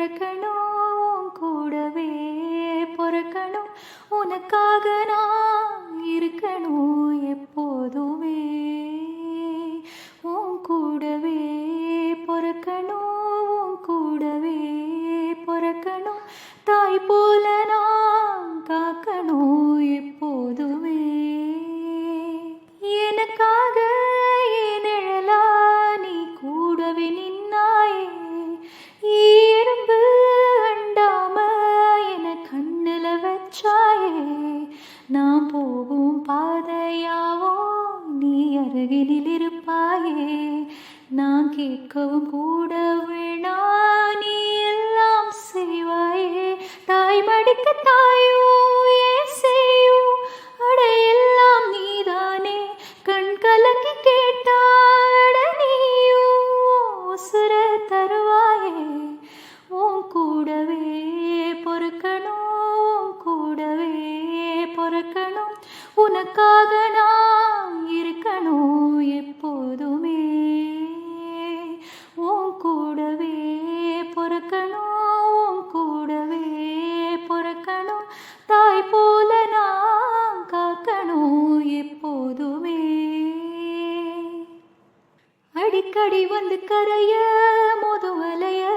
பிறக்கணும் கூடவே பிறக்கணும். உனக்காக நான் இருக்கணும் எப்போதுமே. உன் கூடவே பிறக்கணும் கூடவே பிறக்கணும். தாய் போல நாம் போகும் பாதையாவோ நீ அருகினில் இருப்பாயே. நான் கேட்கவும் கூட வேணா நீ எல்லாம் செய்வாயே. தாய் மடிக்க தாய் மறக்கணும். உனக்காக நான் இருக்கணும் எப்போதுமே. உன் கூடவே பொறுக்கணும். உன் கூடவே பொறுக்கணும். தாய் போல நான் காக்கணும் எப்போதுமே. அடிக்கடி வந்து கரைய முதுவலைய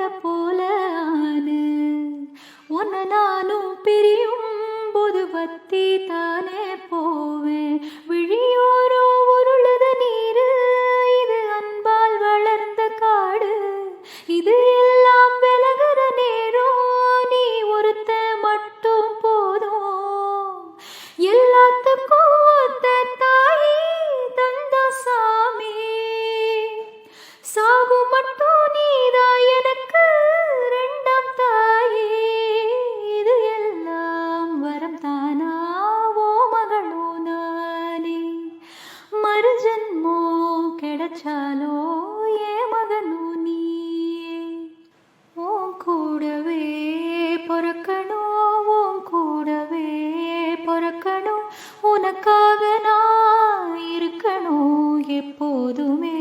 எப்போதுமே